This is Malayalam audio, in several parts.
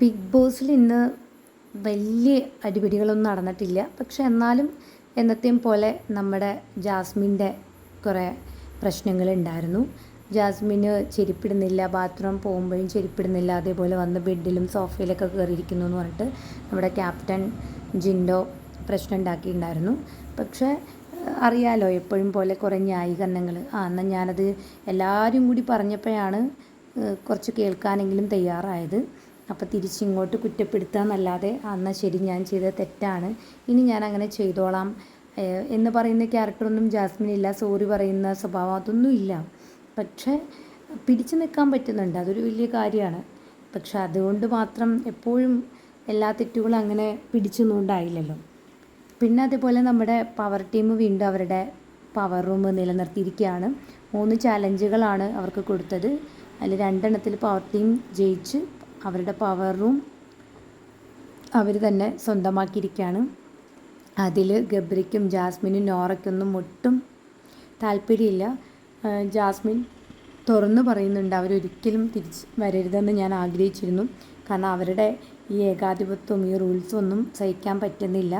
ബിഗ് ബോസിൽ ഇന്ന് വലിയ അടിപിടികളൊന്നും നടന്നിട്ടില്ല. പക്ഷെ എന്നാലും എന്നത്തെയും പോലെ നമ്മുടെ ജാസ്മിന്റെ കുറേ പ്രശ്നങ്ങളുണ്ടായിരുന്നു. ജാസ്മിന് ചെരിപ്പിടുന്നില്ല ബാത്റൂം പോകുമ്പോഴും ചെരിപ്പിടുന്നില്ല അതേപോലെ വന്ന് ബെഡിലും സോഫയിലൊക്കെ കയറിയിരിക്കുന്നു എന്ന് പറഞ്ഞിട്ട് നമ്മുടെ ക്യാപ്റ്റൻ ജിൻഡോ പ്രശ്നം ഉണ്ടാക്കിയിട്ടുണ്ടായിരുന്നു. പക്ഷേ അറിയാലോ എപ്പോഴും പോലെ കുറേ ന്യായീകരണങ്ങൾ. ആ എന്നാൽ ഞാനത് എല്ലാവരും കൂടി പറഞ്ഞപ്പോഴാണ് കുറച്ച് കേൾക്കാനെങ്കിലും തയ്യാറായത്. അപ്പോൾ തിരിച്ചിങ്ങോട്ട് ആ എന്നാൽ ശരി ഞാൻ ചെയ്ത തെറ്റാണ്. ഇനി ഞാൻ അങ്ങനെ ചെയ്തോളാം എന്ന് പറയുന്ന ക്യാരക്ടറൊന്നും ജാസ്മിനില്ല സോറി പറയുന്ന സ്വഭാവം അതൊന്നും ഇല്ല. പക്ഷേ പിടിച്ചു നിൽക്കാൻ പറ്റുന്നുണ്ട് അതൊരു വലിയ കാര്യമാണ്. പക്ഷെ അതുകൊണ്ട് മാത്രം എപ്പോഴും എല്ലാ തെറ്റുകളും അങ്ങനെ പിടിച്ചൊന്നുകൊണ്ടായില്ലല്ലോ പിന്നെ അതേപോലെ നമ്മുടെ പവർ ടീം വീണ്ടും അവരുടെ പവർ റൂം നിലനിർത്തിയിരിക്കുകയാണ്. മൂന്ന് ചാലഞ്ചുകളാണ് അവർക്ക് കൊടുത്തത്. അതിൽ രണ്ടെണ്ണത്തിൽ പവർ ടീം ജയിച്ച് അവരുടെ പവർ റൂം അവർ തന്നെ സ്വന്തമാക്കിയിരിക്കുകയാണ് അതിൽ ഗബ്രിക്കും ജാസ്മിനും നോറയ്ക്കൊന്നും ഒട്ടും താല്പര്യമില്ല. ജാസ്മിൻ തുറന്നു പറയുന്നുണ്ട് അവരൊരിക്കലും തിരിച്ച് വരരുതെന്ന് ഞാൻ ആഗ്രഹിച്ചിരുന്നു. കാരണം അവരുടെ ഈ ഏകാധിപത്യവും ഈ റൂൾസും ഒന്നും സഹിക്കാൻ പറ്റുന്നില്ല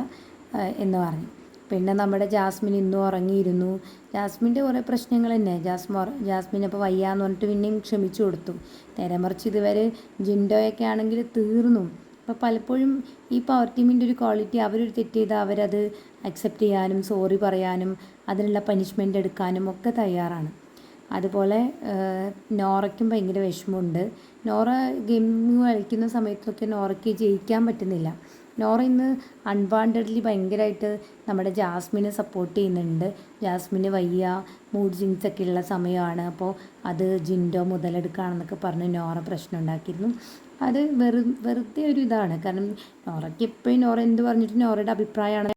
എന്ന് പറഞ്ഞു. പിന്നെ നമ്മുടെ ജാസ്മിൻ ഇന്നും ഉറങ്ങിയിരുന്നു. ജാസ്മിന്റെ കുറേ പ്രശ്നങ്ങൾ തന്നെ. ജാസ്മ ജാസ്മിൻ അപ്പോൾ വയ്യാന്ന് പറഞ്ഞിട്ട് പിന്നെയും ക്ഷമിച്ചു കൊടുത്തു. നേരെ മറിച്ച് ഇതുവരെ ജിൻഡോയൊക്കെ ആണെങ്കിൽ തീർന്നു. അപ്പോൾ പലപ്പോഴും ഈ പവർ ടീമിന്റെ ഒരു ക്വാളിറ്റി അവരൊരു തെറ്റ് ചെയ്താൽ അവരത് അക്സെപ്റ്റ് ചെയ്യാനും സോറി പറയാനും അതിനുള്ള പനിഷ്മെന്റ് എടുക്കാനും ഒക്കെ തയ്യാറാണ്. അതുപോലെ നോറയ്ക്കും ഭയങ്കര വിഷമമുണ്ട്. നോറ ഗെയിമിങ് കളിക്കുന്ന സമയത്തൊക്കെ നോറയ്ക്ക് ജയിക്കാൻ പറ്റുന്നില്ല. നോറ ഇന്ന് അൺവാണ്ടഡ്ലി ഭയങ്കരമായിട്ട് നമ്മുടെ ജാസ്മിനെ സപ്പോർട്ട് ചെയ്യുന്നുണ്ട്. ജാസ്മിന് വയ്യ മൂഡ് ജിങ്സ് ഒക്കെ ഉള്ള സമയമാണ്. അപ്പോൾ അത് ജിൻഡോ മുതലെടുക്കുകയാണെന്നൊക്കെ പറഞ്ഞ് നോറ പ്രശ്നം ഉണ്ടാക്കിയിരുന്നു. അത് വെറു വെറുതെ ഒരു ഇതാണ്. കാരണം നോറയ്ക്ക് എപ്പോഴും നോറ എന്ത് പറഞ്ഞിട്ട് നോറയുടെ അഭിപ്രായമാണ്.